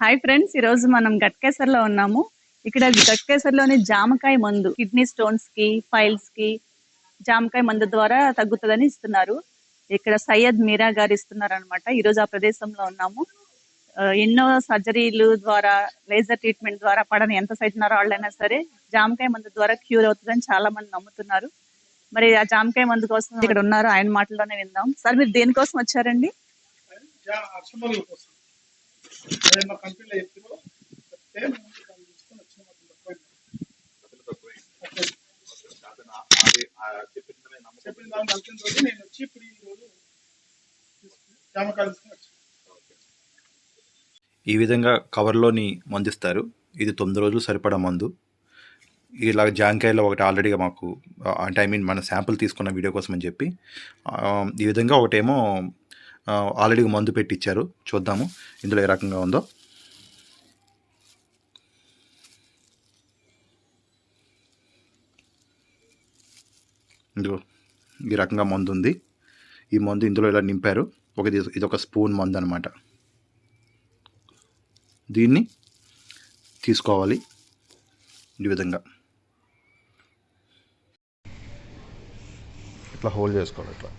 Hi friends ఈ రోజు మనం గట్కేసర్లో ఉన్నాము. ఇక్కడ గట్కేసర్లోని జామకాయ మందు కిడ్నీ స్టోన్స్కి ఫైల్స్కి జామకాయ మందు ద్వారా తగ్గుతుందని ఇస్తున్నారు. ఇక్కడ సయ్యద్ మీరా గారు ఇస్తున్నారు అనమాట ఈ రోజు ఆ ప్రదేశంలో ఉన్నాము. ఎన్నో సర్జరీలు ద్వారా లేజర్ ట్రీట్మెంట్ ద్వారా పడని ఎంత సైజ్ ఉన్న వాళ్ళైనా సరే జామకాయ మందు ద్వారా క్యూర్ అవుతుందని చాలా మంది నమ్ముతున్నారు. మరి ఆ జామకాయ మందు కోసం ఇక్కడ ఉన్నారు. ఆయన మాటల్లోనే విందాం. సార్ మీరు దేనికోసం వచ్చారండి? కంపెనీలో చెప్తే తీసుకొని వచ్చిన చెప్పిన రోజు నేను వచ్చి ఇప్పుడు ఈ రోజు జామకాయలు తీసుకొని వచ్చాను. ఈ విధంగా కవర్లోని మందిస్తారు ఇది తొమ్మిది రోజులు సరిపడా మందు. ఇలా జాంకాయలో ఒకటి ఆల్రెడీగా మాకు అంటే ఐ మీన్ మన శాంపుల్ తీసుకున్న వీడియో కోసం అని చెప్పి ఈ విధంగా ఒకటేమో ఆల్రెడీ ఆల్రెడీగా మందు పెట్టి ఇచ్చారు చూద్దాము ఇందులో ఏ రకంగా ఉందో. ఇందులో ఈ రకంగా మందు ఉంది. ఈ మందు ఇందులో ఇలా నింపారు. ఒక ఇది- ఇది ఒక స్పూన్ మందు అనమాట దీన్ని తీసుకోవాలి ఈ విధంగా. ఇట్లా హోల్డ్ చేసుకోవాలి ఇట్లా.